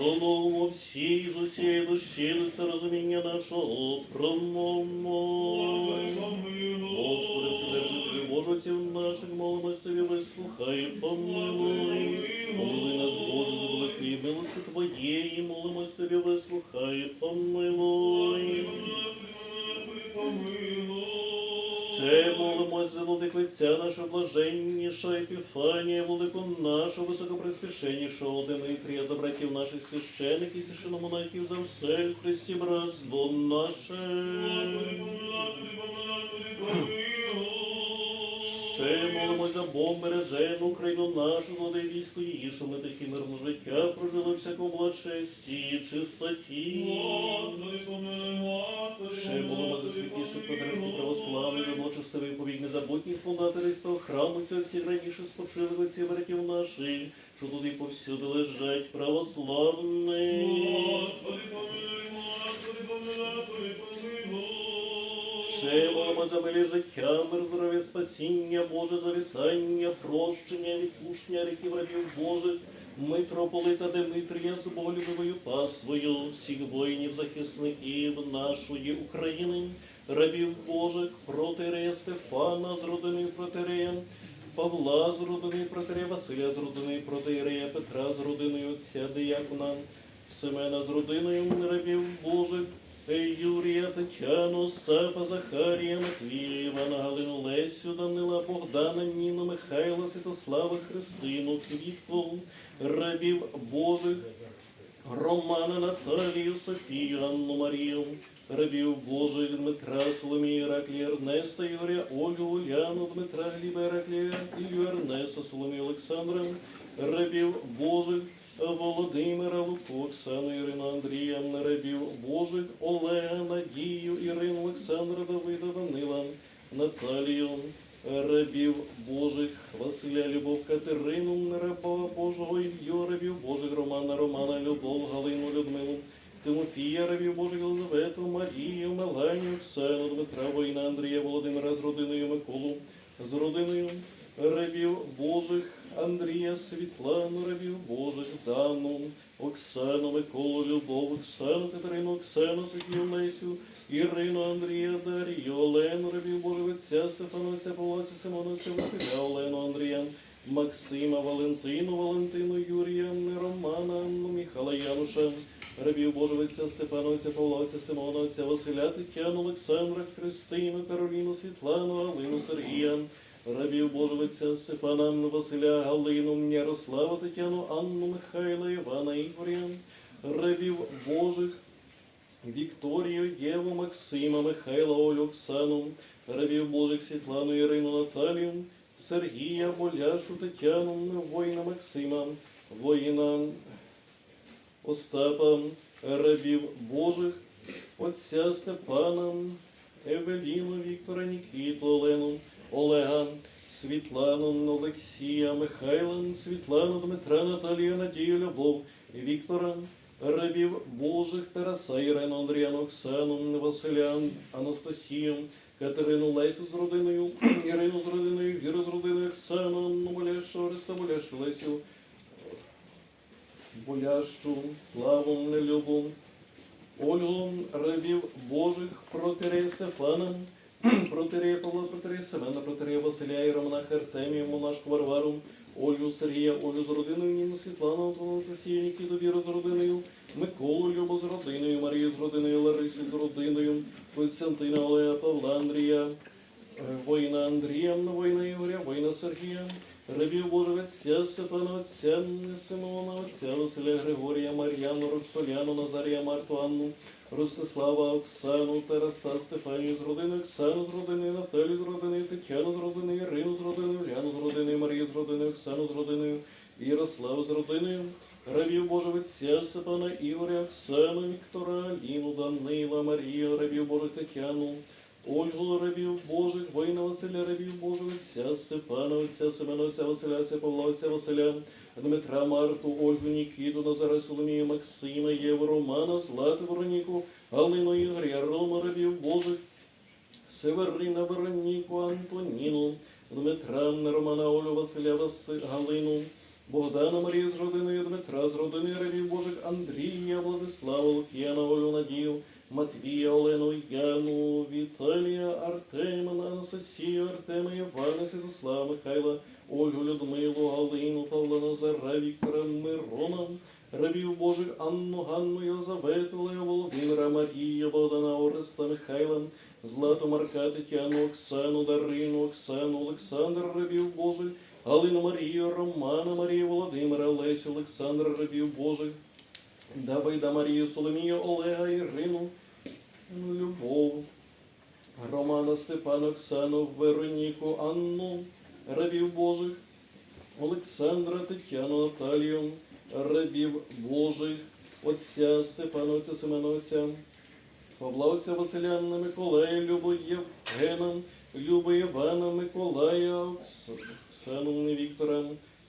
Промовмо всі з усієї душі, все розуміння нашого, промовмо. Господи, Вседержителю Божу, отців наших, молимо собі, вислухай, помилуй. Помилуй нас, Боже, за великої милості Твоєї, молимось собі, вислухай, помилуй. Це молимось за владиклиця наша блаженніша Епіфанія, владику нашу високопресвященнішого Димитрія, за братів наших священиків, монахів за все Христі братство наше. Бог бережену Україну нашу, злодей військо її, що ми такі мирно життя прожили всякому благочесті і чистоті. Ще молимо за святіших подарунків православних, за мочестивий повік незабутніх фундаторів храму, цього всі раніше спочили отці братів наших, що туди повсюди лежать православні. Ще молимо за милі життя, мир, здоров'я, спасіння, Боже, завітання, прощення, відпущення ріків рабів Божих, митрополита Димитрія з болюбивою пасвою, всіх воїнів, захисників нашої України, рабів Божих, протирея Стефана з родиною протирея, Павла з родиною протирея, Василя з родиною протирея, Петра з родиною отця Диякона, Семена з родиною рабів Божих, Юрія, Тетяну, Остапа, Захарія, Матвія, Івана, Галину, Лесю, Данила, Богдана, Ніну, Михайла, Святослава, Христину, Квітку, рабів Божих, Романа, Наталію, Софію, Анну Марію, рабів Божих, Дмитра, Соломію, Іраклія, Ернеста, Юрія, Ольгу, Уляну, Дмитра, Гліба, Іраклія, Ілью, Ернеста, Соломію, Олександра, рабів Божих, Володимира, Луку, Оксану, Ірину, Андрія, рабів Божих, Олега, Надію, Ірину, Олександра, Давида, Данила, Наталію, рабів Божих, Василя, Любов, Катерину, раба Божого, Ілью, рабів Божих, Романа, Романа, Любов, Галину, Людмилу, Тимофія, рабів Божих, Єлизавету, Марію, Меланію, Оксану, Дмитра, Воїна, Андрія, Володимира з родиною Миколу, з родиною рабів Божих, Андрія, Світлану, рабів Божих, Дану, Оксану, Миколу, Любов, Оксану, Катерину, Оксану, Софію, Лесю, Ірину, Андрія, Дарію, Олену, рабів Божих, Отця, Стефана, Отця, Павла, Отця, Симона, Отця, Василя, Олену, Андрія, Максима, Валентину, Валентину, Юрія, Романа, Анну, Міхала, рабів Божих, Отця, Степана, Отця, Василя, Тетяну, Олександра, Христину, Кароліну, Світлану, Галину, Сергія, рабів Божого Степана, Василя, Галину, Ярослава, Тетяну, Анну, Михайла, Івана, Ігоря, рабів Божих, Вікторію, Єву, Максима, Михайла, Олю, Оксану, рабів Божих, Світлану, Ірину, Наталію, Сергія, Боляшу, Тетяну, воїна Максима, воїна Остапа, рабів Божих, Отця Степана, Евеліну, Віктора, Нікіту, Олену, Олега, Світлану, Олексія, Михайла, Світлану, Дмитра, Наталію, Надію, Любов, Віктора, рабів Божих, Тараса, Ірину, Андріану, Оксану, Василя, Анастасію, Катерину, Лесю з родиною, Ірину з родиною, Віру з родиною, Оксану, Анну, Боляшу, Ориста, Боляшу, Лесю, Болящу, Славу, Нелюбу, Ольгу, рабів Божих, протирея Стефана, протирея Павла, протирея Семена, протирея Василя і Романа Артемію, монашку Варвару, Ольгу Сергія, Олю з родиною, Ніну Світлану, Антона Анастасію, Нікіту Віру з родиною, Миколу Любу з родиною, Марію з родиною, Ларису з родиною, Константина Олега, Павла Андрія, е, воїна Андрія, воїна Ігоря, воїна Сергія, рабів Божого Отця, Степана, Отця, Симона, Отця, Василя Григорія, Мар'яну, Роксоляну, Назарія, Марту, Анну, Ростислава, Оксану, Тараса, Стефанію з родини, Оксану з родини, Наталію з родини, Тетяну з родини, Ірину з родини, Уляну з родини, Марію з родини, Оксану з родиною, Ярославу з родиною, рабів Божого Отця, Степана, Ігоря, Оксану, Віктора, Аліну, Данила, Марію, рабів Божих Тетяну, Ольгу рабів Божих, воїна Василя рабів Божих, Отця Степана, Отця Семена, Отця Василя, Отця Павла, Отця Василя, Дмитра, Марту, Ольгу, Нікіту, Назара, Соломію, Максима, Єву, Романа, Злату, Вероніку, Галину, Ігоря, Рома, рабів Божих, Северина, Вероніку, Антоніну, Дмитра, Романа, Олю, Василя, Васи, Галину, Богдана Марію з родиною Дмитра, з родиною рабів Божих Андрія, Владислава, Лук'яна, Олю Надію, Матвія, Олену, Яну, Віталія, Артема, Анастасію, Артема, Івана, Святослава, Михайла, Ольгу, Людмилу, Галину, Павла Назара, Віктора, Мирона, рабів Божих Анну, Ганну, Єлизавету, Лео, Володимира, Марію, Богдана, Ореста, Михайла, Злату, Марка, Тетяну, Оксану, Дарину, Оксану, Олександр, рабів Божих, Галину Марію, Романа Марію, Володимира, Лесю, Олександра, рабів Божих, Давида Марію, Соломію, Олега, Ірину, Любов, Романа, Степана, Оксану, Вероніку, Анну, рабів Божих, Олександра, Тетяну, Наталію, рабів Божих, Отця Степана, Отця Семена, Отця Павла, Отця Василя, Миколая, Любу Євгена, Любу Івана, Миколая, Оксану, Віктора,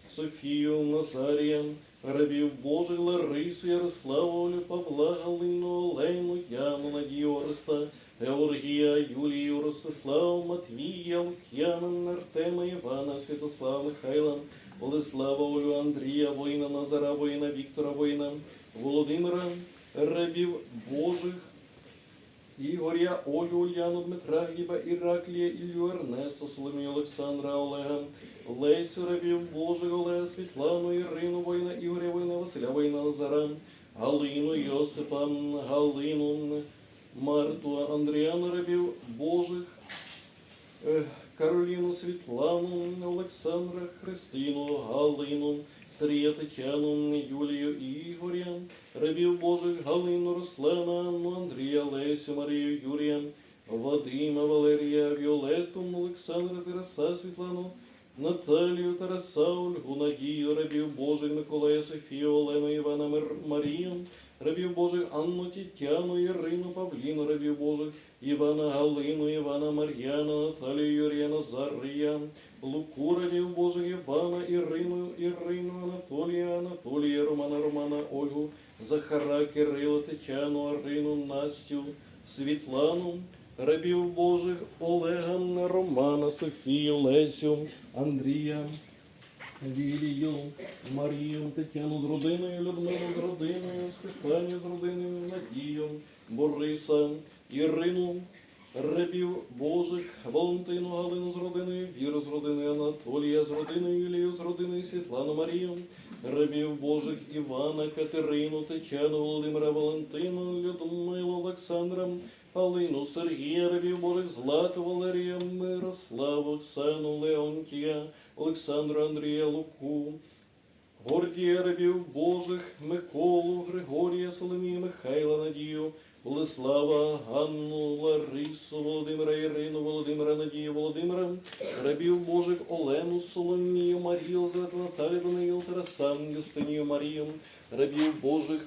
Софію, Назарія, рабів Божих, Ларису, Ярославу, Павла, Галину, Олену, Яну, Надію, Ореста, Георгія, Юлію, Ростиславу, Матвія, Лук'яна, Артема, Івана, Святослава, Михайла, Олеслава, Олю, Андрія, воїна, Назара, воїна, Віктора, воїна, Володимира, рабів Божих, Ігоря, Олю, Ульяну, Дмитра, Гліба, Іраклія, Ілью, Ернеста, Соломію, Олександра, Олега, Лесю, Равів, Божих, Олега, Світлану, Ірину, воїна, Ігоря, воїна, Василя, воїна, Назара, Галину, Йосипа, Галину, Марту, Андріану, рабів Божих, Е, Кароліну, Світлану, Олександра, Христину, Галину, Сергія Тетяну, Юлію, Ігоря, рабів Божих, Галину, Руслана, Андрія, Лесю, Марію, Юрія, Вадима, Валерія, Віолету, Олександра, Тараса, Світлану, Наталію, Тараса, Ольгу, Надію, рабів Божих, Миколая, Софію, Олену, Івана, Мир- Марію, рабів Божих, Анну, Тетяну, Ірину, Павліну, рабів Божих, Івана, Галину, Івана, Мар'яна, Наталію, Юрія, Назарія, Луку, рабів Божих, Івана, Ірину, Ірину, Анатолія, Анатолія, Романа, Романа, Ольгу, Захара, Кирила, Тетяну, Арину, Настю, Світлану, рабів Божих, Олега, Романа, Софію, Лесю, Андрія, Вілію, Марію, Тетяну з родиною, Людмилу з родиною, Стефанію з родиною, Надію, Бориса, Ірину, рабів Божих, Валентину, Галину з родиною, Віру з родиною, Анатолія з родиною, Юлію з родиною, Світлану Марію, рабів Божих, Івана, Катерину, Тетяну, Володимира, Валентину, Людмилу, Олександра, Алину, Сергія, рабів Божих, Злату, Валерія, Мирославу, Оксану, Леонтія, Олександру, Андрія, Луку, Гордія, рабів Божих, Миколу, Григорія, Соломія, Михайла, Надію, Болеслава, Ганну, Ларису, Володимира, Ірину, Володимира, Надію, Володимира, рабів Божих, Олену, Соломію, Марію, Наталію, Даниїл, Тараса, Юстинію, Марію, рабів Божих,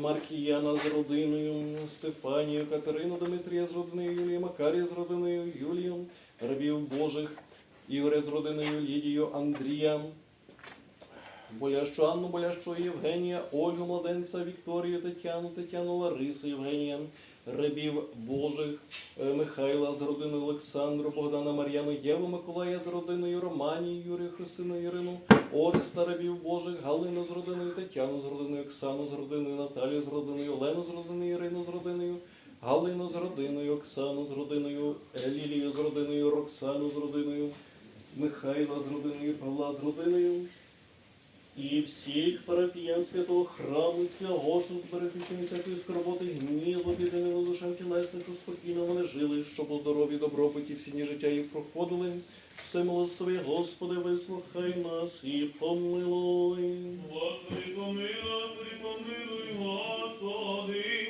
Маркіяна з родиною, Стефанію, Катерину, Дмитрія з родиною, Юлія Макарія з родиною, Юлію, рабів Божих, Ігоря з родиною, Лідію, Андрія, Болящу Анну, Болящу Євгенія, Ольгу Младенця, Вікторію, Тетяну, Тетяну, Ларису, Євгенія, рабів Божих, е, Михайла з родиною Олександру, Богдана, Мар'яну, Єву, Миколая з родиною Романі, Юрію, Христину, Ірину, Ореста, рабів Божих, Галину з родиною, Тетяну з родиною, Оксану з родиною, Наталію з родиною, Олену з родиною, Ірину з родиною, Галину з родиною, Оксану з родиною, е, Лілію з родиною, Роксану з родиною, Михайла з родиною, Павла з родиною. І всіх парафіян святого храму цього, що зберегтися від всякої скорботи, гніву, біди, душам тілесних, що спокійно вони жили, щоб у здоров'ї добробуті всі дні життя їх проходили. Все милостивий, Господи, вислухай нас і помилуй. Господи, помилуй, Господи, помилуй, Господи,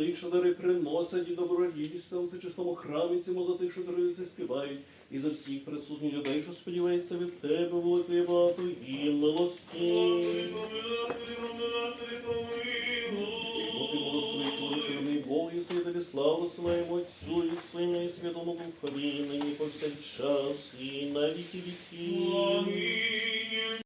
тих, що дари приносять і добродійство в чесному храмі цьому, за тих, що даруються, співають, і за всіх присутніх людей, що сподіваються від тебе, великої багато і милості. Великий тобі славу славимо Отцю і Сину і Святому Духові, нині повсякчас і на віки. Амінь.